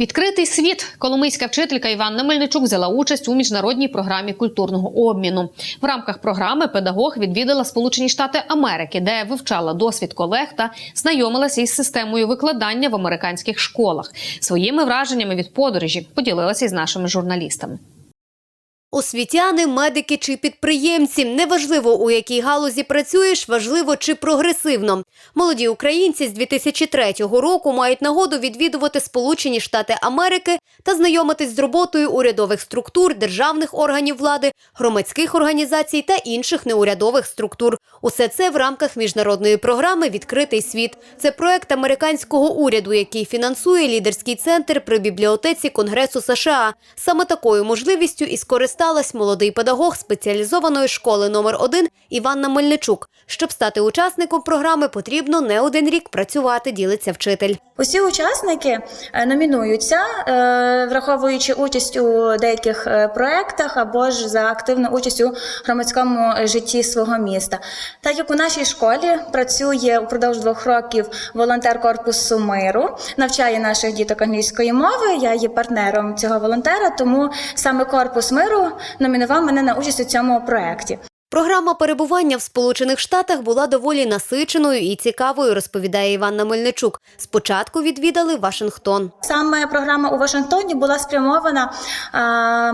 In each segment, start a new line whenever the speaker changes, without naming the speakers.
Відкритий світ. Коломийська вчителька Іванна Мельничук взяла участь у міжнародній програмі культурного обміну. В рамках програми педагог відвідала Сполучені Штати Америки, де вивчала досвід колег та знайомилася із системою викладання в американських школах. Своїми враженнями від подорожі поділилася із нашими журналістами.
Освітяни, медики чи підприємці – неважливо, у якій галузі працюєш, важливо чи прогресивно. Молоді українці з 2003 року мають нагоду відвідувати Сполучені Штати Америки та знайомитись з роботою урядових структур, державних органів влади, громадських організацій та інших неурядових структур. Усе це в рамках міжнародної програми «Відкритий світ». Це проект американського уряду, який фінансує лідерський центр при бібліотеці Конгресу США. Саме такою можливістю і скористалась молодий педагог спеціалізованої школи номер 1 Іванна Мельничук. Щоб стати учасником програми, потрібно не один рік працювати, ділиться вчитель.
Усі учасники е, номінуються, е, враховуючи участь у деяких е, проєктах або ж за активну участь у громадському житті свого міста. Так як у нашій школі працює упродовж двох років волонтер корпусу миру, навчає наших діток англійської мови. Я є партнером цього волонтера, тому саме корпус миру номінував мене на участь у цьому проєкті.
Програма перебування в Сполучених Штатах була доволі насиченою і цікавою, розповідає Іванна Мельничук. Спочатку відвідали Вашингтон.
Саме програма у Вашингтоні була спрямована а,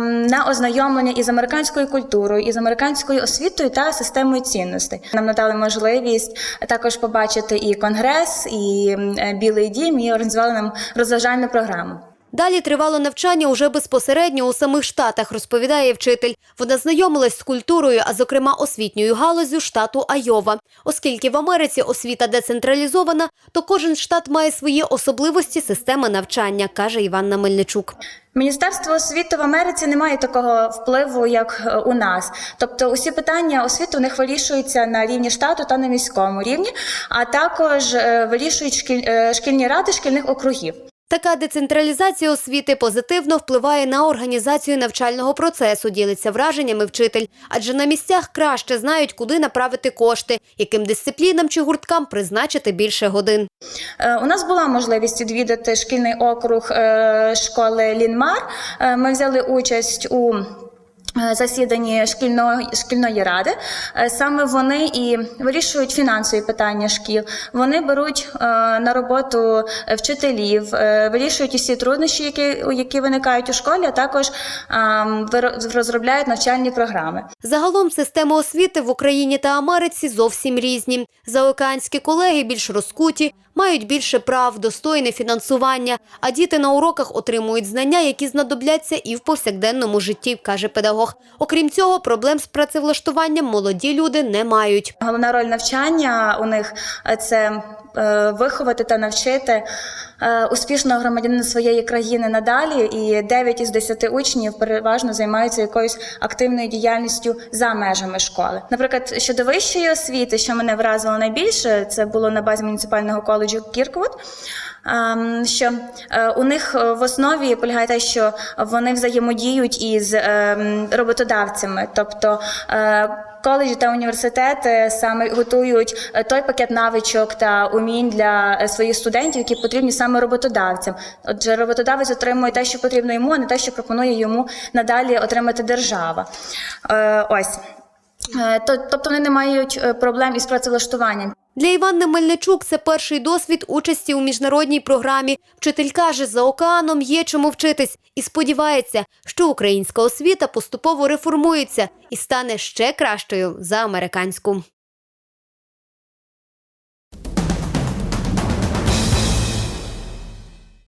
на ознайомлення із американською культурою, із американською освітою та системою цінностей. Нам надали можливість також побачити і конгрес, і е, Білий Дім, і організували нам розважальну програму.
Далі тривало навчання уже безпосередньо у самих штатах, розповідає вчитель. Вона знайомилась з культурою, а зокрема освітньою галузю штату Айова. Оскільки в Америці освіта децентралізована, то кожен штат має свої особливості системи навчання, каже Іванна Мельничук.
Міністерство освіти в Америці не має такого впливу, як е, у нас. Тобто, усі питання освіти у них вирішуються на рівні штату та на міському рівні, а також е, вирішують шкіль, е, шкільні ради шкільних округів.
Така децентралізація освіти позитивно впливає на організацію навчального процесу, ділиться враженнями вчитель. Адже на місцях краще знають, куди направити кошти, яким дисциплінам чи гурткам призначити більше годин.
Е, У нас була можливість відвідати шкільний округ е, школи Лінмар. Е, Ми взяли участь у засіданні шкільної шкільної ради. Е, Саме вони і вирішують фінансові питання шкіл. Вони беруть е, на роботу вчителів, е, вирішують усі труднощі, які, які виникають у школі, а також розробляють навчальні програми.
Загалом системи освіти в Україні та Америці зовсім різні. Заокеанські колеги більш розкуті, мають більше прав, достойне фінансування, а діти на уроках отримують знання, які знадобляться і в повсякденному житті, каже педагог. Окрім цього, проблем з працевлаштуванням молоді люди не мають.
Головна роль навчання у них е, це е, виховати та навчити е, успішного громадянина своєї країни надалі. І 9 із 10 учнів переважно займаються якоюсь активною діяльністю за межами школи. Наприклад, щодо вищої освіти, що мене вразило найбільше, це було на базі муніципального коледжу Кірквуд. Ем, Що е, у них е, в основі полягає те, що вони взаємодіють із ем, роботодавцями, тобто е, коледжі та університети саме готують той пакет навичок та умінь для своїх студентів, які потрібні саме роботодавцям. Отже, роботодавець отримує те, що потрібно йому, а не те, що пропонує йому надалі отримати держава. Ось. Тобто вони не мають проблем із працевлаштуванням.
Для Іванни Мельничук це перший досвід участі у міжнародній програмі. Вчитель каже, за океаном є чому вчитись і сподівається, що українська освіта поступово реформується і стане ще кращою за американську.